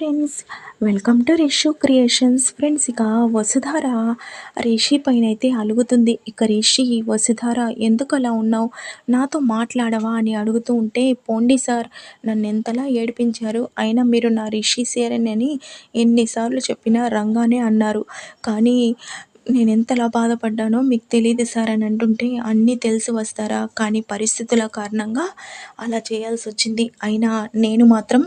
Friends welcome to Rishu creations friends ఇక వసుధార రిషి పైన అయితే అలుగుతుంది. ఇక రిషి వసుధార ఎందుకు అలా ఉన్నావు? నాతో మాట్లాడవా? అని అడుగుతూ ఉంటే పోండి సార్ నన్ను ఎంతలా ఏడిపించారు? అయినా మీరు నా రిషి సేరని ఎన్నిసార్లు చెప్పినా రంగానే అన్నారు. కానీ నేను ఎంతలా బాధపడ్డానో మీకు తెలియదు సార్ అని అంటుంటే అన్నీ తెలిసి వస్తారా? కానీ పరిస్థితుల కారణంగా అలా చేయాల్సి వచ్చింది. అయినా నేను మాత్రం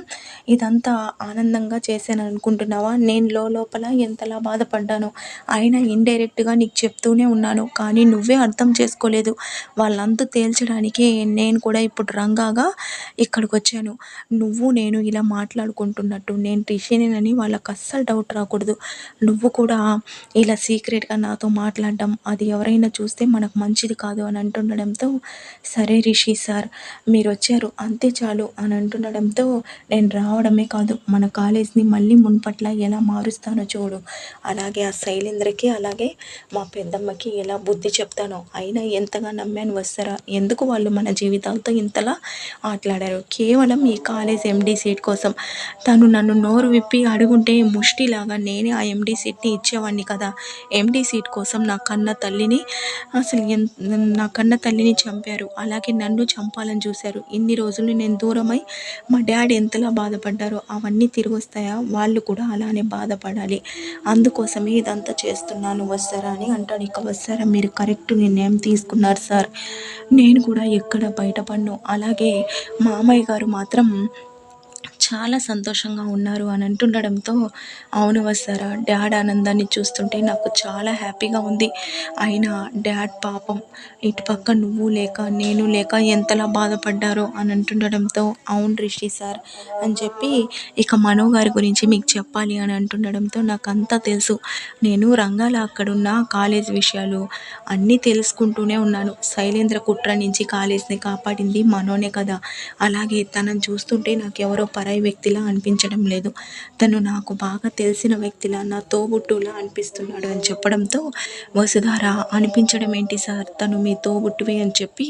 ఇదంతా ఆనందంగా చేశాను అనుకుంటున్నావా? నేను లోపల ఎంతలా బాధపడ్డానో. అయినా ఇండైరెక్ట్గా నీకు చెప్తూనే ఉన్నాను. కానీ నువ్వే అర్థం చేసుకోలేదు. వాళ్ళంతా తేల్చడానికే నేను కూడా ఇప్పుడు రంగాగా ఇక్కడికి వచ్చాను నువ్వు నేను ఇలా మాట్లాడుకుంటున్నట్టు. నేను రిషినేనని వాళ్ళకి అస్సలు డౌట్ రాకూడదు. నువ్వు కూడా ఇలా సీక్రెట్గా నాతో మాట్లాడడం అది ఎవరైనా చూస్తే మనకు మంచిది కాదు అని అంటుండడంతో సరే రిషి సార్ మీరు వచ్చారు అంతే చాలు అని అంటుండడంతో నేను రావడమే కాదు మన కాలేజ్ని మళ్ళీ మున్పట్ల ఎలా మారుస్తానో చూడు. అలాగే ఆ శైలేంద్రకి అలాగే మా పెద్దమ్మకి ఎలా బుద్ధి చెప్తానో అయినా ఎంతగా నమ్మాను వస్తారా? ఎందుకు వాళ్ళు మన జీవితాలతో ఇంతలా ఆటలాడారు? కేవలం ఈ కాలేజ్ ఎండి సీట్ కోసం. తను నన్ను నోరు విప్పి అడుగుంటే ముష్టిలాగా నేనే ఆ ఎండి సీట్ని ఇచ్చేవాడిని కదా. ఎం సీట్ కోసం నా కన్న తల్లిని అసలు నా కన్న తల్లిని చంపారు. అలాగే నన్ను చంపాలని చూశారు. ఇన్ని రోజులు నేను దూరమై మా డాడీ ఎంతలా బాధపడ్డారో అవన్నీ తిరిగి వస్తాయా వాళ్ళు కూడా అలానే బాధపడాలి. అందుకోసమే ఇదంతా చేస్తున్నాను. వస్తారా అని అంటాడు. ఇక వస్తారా? మీరు కరెక్ట్ నిర్ణయం తీసుకున్నారు సార్. నేను కూడా ఎక్కడ బయటపడను? అలాగే మామయ్య గారు మాత్రం చాలా సంతోషంగా ఉన్నారు అని అంటుండడంతో అవును వస్తారా? డాడ్ ఆనందాన్ని చూస్తుంటే నాకు చాలా హ్యాపీగా ఉంది. అయినా డాడ్ పాపం. ఇటు పక్క నువ్వు లేక నేను లేక ఎంతలా బాధపడ్డారో అని అంటుండడంతో అవును రిషి సార్ అని చెప్పి ఇక మనో గారి గురించి మీకు చెప్పాలి అని అంటుండడంతో నాకు అంతా తెలుసు. నేను రంగాల అక్కడున్న కాలేజ్ విషయాలు అన్నీ తెలుసుకుంటూనే ఉన్నాను. శైలేంద్ర కుట్ర నుంచి కాలేజ్ని కాపాడింది మనోనే కదా. అలాగే తనని చూస్తుంటే నాకు ఎవరో పరాయి వ్యక్తిలా అనిపించడం లేదు. తను నాకు బాగా తెలిసిన వ్యక్తిలా నా తోబుట్టులా అనిపిస్తున్నాడు అని చెప్పడంతో వసుధార అనిపించడం ఏంటి సార్? తను మీ తోబుట్టువే అని చెప్పి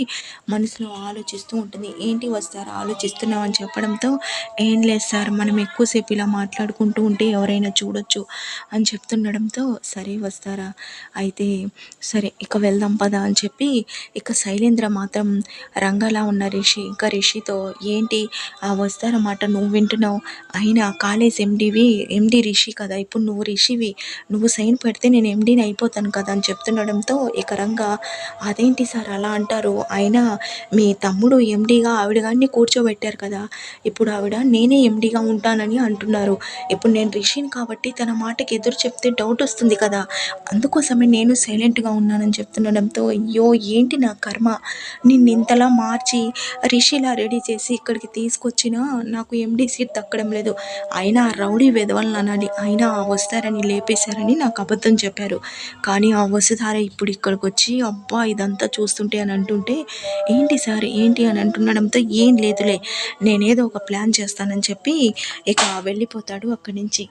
మనసులో ఆలోచిస్తూ ఉంటుంది. ఏంటి వస్తారా ఆలోచిస్తున్నావు అని చెప్పడంతో ఏం లేదు సార్ మనం ఎక్కువసేపు ఇలా మాట్లాడుకుంటూ ఉంటే ఎవరైనా చూడొచ్చు అని చెప్తుండడంతో సరే వస్తారా అయితే సరే ఇక వెళ్దాం పదా అని చెప్పి ఇక శైలేంద్ర మాత్రం రంగలా ఉన్న రిషి ఇంకా రిషితో ఏంటి ఆ వస్తారన్నమాట నువ్వు వింటున్నావు అయినా కాలేజ్ ఎండివి ఎండి రిషి కదా ఇప్పుడు నువ్వు రిషివి. నువ్వు సైన్ పెడితే నేను ఎండీని అయిపోతాను కదా అని చెప్తుండడంతో ఏకరంగా అదేంటి సార్ అలా అంటారు? అయినా మీ తమ్ముడు ఎండీగా ఆవిడ గారిని కూర్చోబెట్టారు కదా. ఇప్పుడు ఆవిడ నేనే ఎండీగా ఉంటానని అంటున్నారు. ఇప్పుడు నేను రిషిని కాబట్టి తన మాటకి ఎదురు చెప్తే డౌట్ వస్తుంది కదా. అందుకోసమే నేను సైలెంట్గా ఉన్నానని చెప్తుండడంతో అయ్యో ఏంటి నా కర్మ? నిన్ను ఇంతలా మార్చి రిషిలా రెడీ చేసి ఇక్కడికి తీసుకొచ్చినా నాకు ఎండి సీట్ దక్కడం లేదు. అయినా రౌడీ వెధవలను అనాలి. అయినా ఆ వస్తారని లేపేశారని నాకు అబద్ధం చెప్పారు. కానీ ఆ వసుధార ఇప్పుడు ఇక్కడికి వచ్చి అబ్బా ఇదంతా చూస్తుంటే అని అంటుంటే ఏంటి సార్ ఏంటి? అని అంటుండడంతో ఏం లేదులే. నేనేదో ఒక ప్లాన్ చేస్తానని చెప్పి ఇక వెళ్ళిపోతాడు అక్కడి నుంచి.